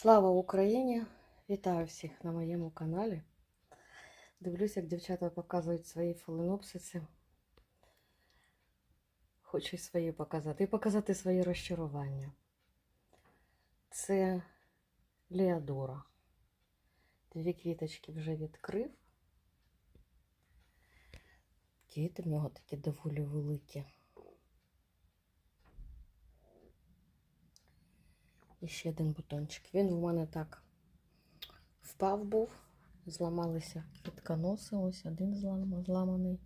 Слава Україні! Вітаю всіх на моєму каналі. Дивлюсь, як дівчата показують свої фаленопсиси. Хочу й свої показати. І показати свої розчарування. Це Леодора. Дві квіточки вже відкрив. Квіти в нього такі доволі великі. І ще один бутончик. Він в мене так впав був, зламалися квітконоси, ось один злам- зламаний.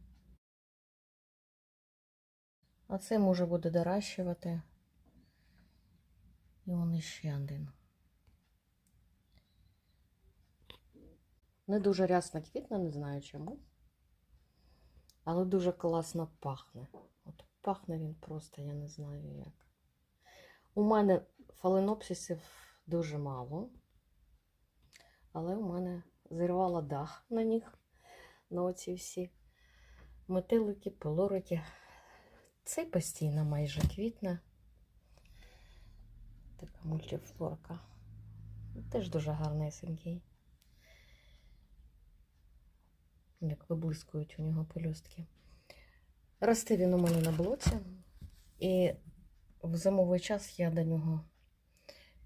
А це може буде доращувати. І он іще один. Не дуже рясно квітне, не знаю чому. Але дуже класно пахне. От пахне він просто, я не знаю як. У мене фаленопсисів дуже мало, але у мене зірвала дах на них, на оці всі метелики, пилорики. Це постійно майже квітне. Така мультифлорка. Теж дуже гарнесенький. Як виблискують у нього пелюстки. Росте він у мене на блоці. І в зимовий час я до нього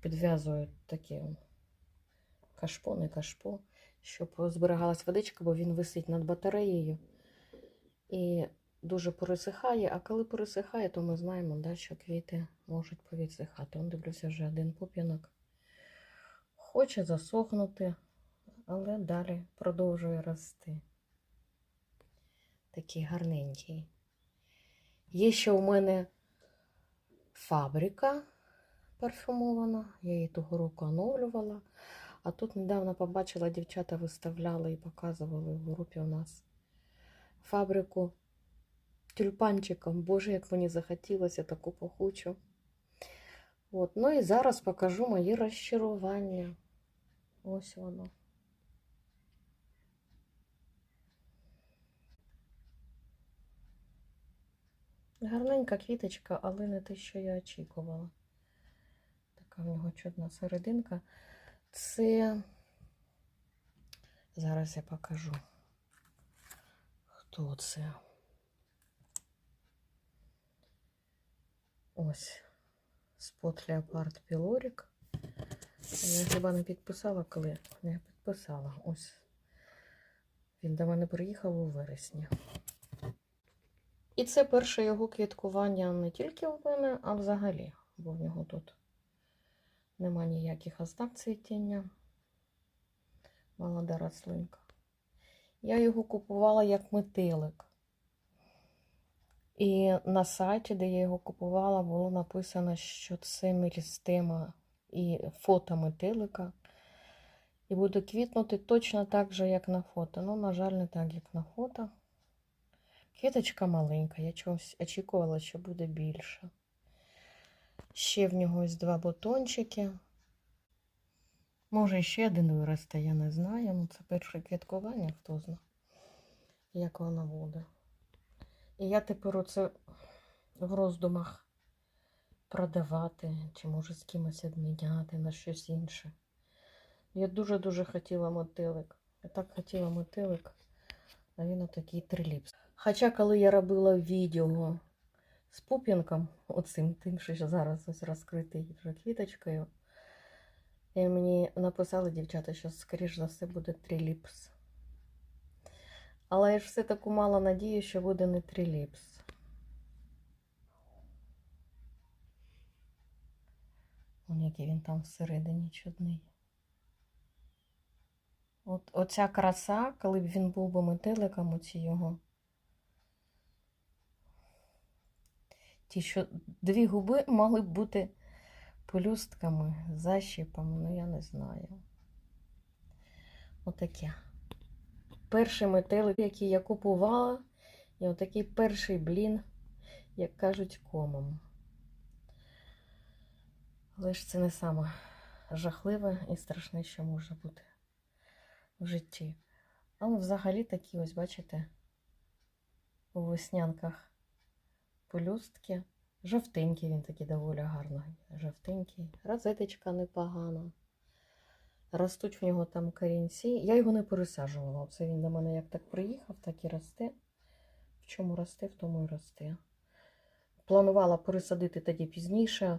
підв'язую такі кашпо, не кашпо, щоб зберігалась водичка, бо він висить над батареєю і дуже пересихає. А коли пересихає, то ми знаємо, да, що квіти можуть повідсихати. Он дивлюся вже один пуп'янок. Хоче засохнути, але далі продовжує рости. Такий гарненький. Є ще у мене фабрика парфюмована. Я її того року оновлювала. А тут недавно побачила, дівчата виставляли і показували в групі у нас фабрику тюльпанчиком. Боже, як мені захотілося таку пахучу. От. Ну і зараз покажу мої розчарування. Ось воно. Гарненька квіточка, але не те, що я очікувала. Така в нього чудна серединка. Це. Зараз я покажу, хто це. Ось спот Leopard Pyloric. Я хіба не підписала, коли не підписала. Ось він до мене приїхав у вересні. І це перше його квіткування не тільки в мене, а взагалі, бо в нього тут нема ніяких ознак цвітіння. Молода рослинка. Я його купувала як метелик. І на сайті, де я його купувала, було написано, що це мерістема і фото метелика. І буде квітнути точно так же, як на фото. Ну, на жаль, не так, як на фото. Квіточка маленька, я чогось очікувала, що буде більше. Ще в нього ось два бутончики. Може, ще один виросте, я не знаю. Ну, це перше квіткування, хто знає, як воно буде. І я тепер оце в роздумах продавати, чи може з кимось обміняти на щось інше. Я дуже-дуже хотіла мотилик. Я так хотіла мотилик, а він отакий триліпс. Хоча, коли я робила відео з пуп'янком, оцим тим, що зараз ось розкритий вже квіточкою, і мені написали дівчата, що, скоріш за все, буде триліпс. Але я ж все таку мала надію, що буде не триліпс. Вон який він там всередині чудний. От оця краса, коли б він був би метеликом, оці його. Ті, що дві губи мали б бути пелюстками, защіпами, ну я не знаю. Отаке. Перший метелик, який я купувала, і отакий перший блін, як кажуть, комом. Але ж це не саме жахливе і страшне, що може бути в житті. Але взагалі такі, ось, бачите, у веснянках пелюстки. Жовтенький він такий доволі гарний. Жовтенький. Розеточка непогана. Ростуть в нього там корінці. Я його не пересаджувала. Це він до мене як так приїхав, так і росте. В чому росте, в тому і росте. Планувала пересадити тоді пізніше,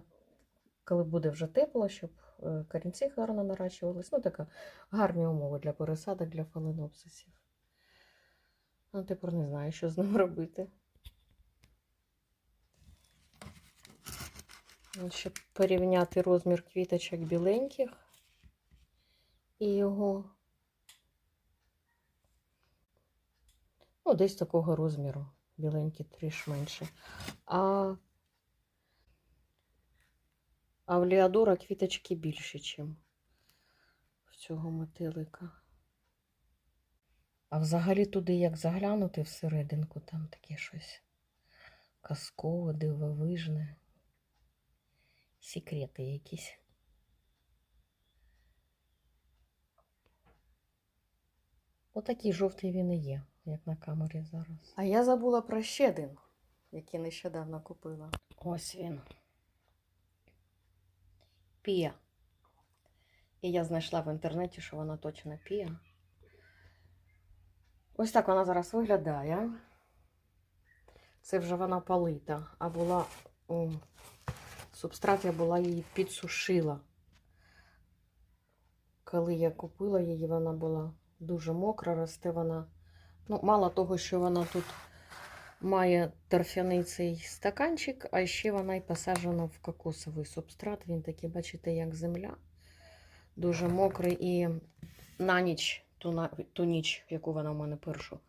коли буде вже тепло, щоб е, корінці гарно наращувались. Ну, така гарні умови для пересадок для фаленопсисів. А тепер не знаю, що з ним робити. Щоб порівняти розмір квіточок біленьких і його. Ну, десь такого розміру. Біленькі трішки менше. А, а в Леодора квіточки більші, ніж в цього метелика. А взагалі туди, як заглянути всерединку, там таке щось казкове, дивовижне. Секрети якісь. Отакий жовтий він і є, як на камері зараз. А я забула про ще один, який нещодавно купила. Ось він. Пія. І я знайшла в інтернеті, що вона точно пія. Ось так вона зараз виглядає. Це вже вона полита, а була о, субстрат я була її підсушила. Коли я купила її, вона була дуже мокра, росте вона. Ну, мало того, що вона тут має торфяний цей стаканчик, а ще вона й посаджена в кокосовий субстрат. Він такий, бачите, як земля. Дуже мокрий і на ніч, ту, на, ту ніч, яку вона в мене першу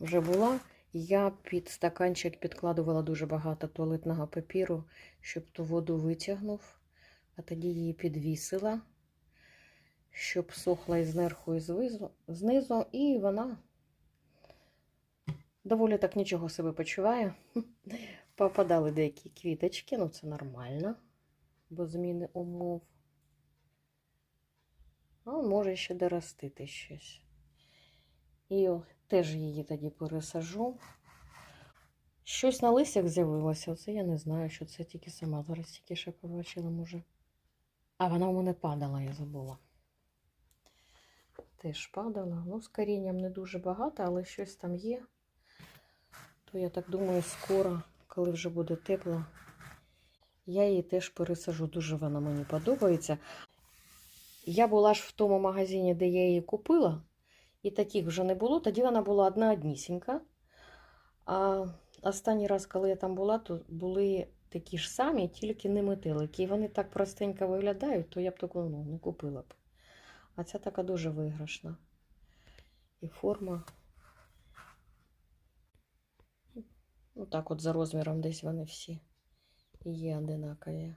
вже була, я під стаканчик підкладувала дуже багато туалетного папіру, щоб ту воду витягнув, а тоді її підвісила, щоб сохла і зверху, і знизу, і вона доволі так нічого себе почуває. Попадали деякі квіточки, ну це нормально, бо зміни умов. А може ще доростити щось. І теж її тоді пересажу. Щось на листях з'явилося, це я не знаю, що це тільки сама. Зараз тільки ще побачила, може. А вона у мене падала, я забула. Теж падала. Ну, з корінням не дуже багато, але щось там є. То я так думаю, скоро, коли вже буде тепло, я її теж пересажу. Дуже вона мені подобається. Я була ж в тому магазині, де я її купила, і таких вже не було. Тоді вона була одна однісінька. А останній раз, коли я там була, то були такі ж самі, тільки не метелики. І вони так простенько виглядають, то я б таку ну, не купила б. А ця така дуже виграшна. І форма. Ну так от за розміром десь вони всі є одинакові.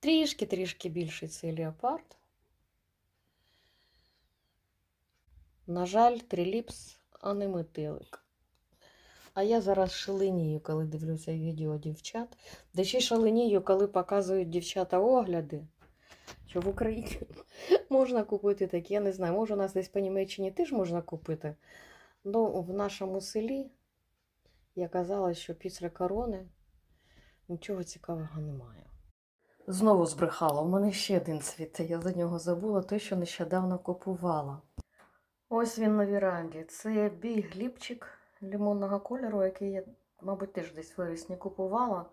Трішки-трішки більший цей леопард. На жаль, триліпс, а не метелик. А я зараз шаленію, коли дивлюся відео дівчат. Да ще шаленію, коли показують дівчата огляди. Що в Україні можна купити такі, я не знаю, може у нас десь по Німеччині теж можна купити. Ну, в нашому селі я казала, що після корони нічого цікавого немає. Знову збрехала. У мене ще один цвіте. Я за нього забула той, що нещодавно купувала. Ось він на віранді. Це бій глібчик лимонного кольору, який я, мабуть, теж десь вересні купувала.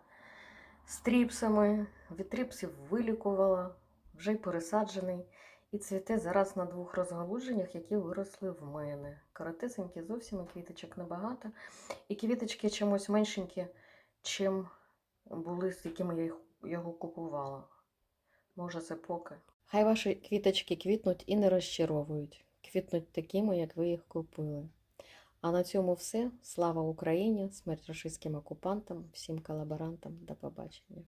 З тріпсами. Від тріпсів вилікувала, вже й пересаджений. І цвіте зараз на двох розгалудженнях, які виросли в мене. Коротесенькі, зовсім і квіточок небагато. І квіточки чимось меншенькі, чим були, з якими я його купувала. Може, це поки. Хай ваші квіточки квітнуть і не розчаровують. Квітнуть такими, як ви їх купили. А на цьому все. Слава Україні! Смерть рашистським окупантам, всім колаборантам. До побачення.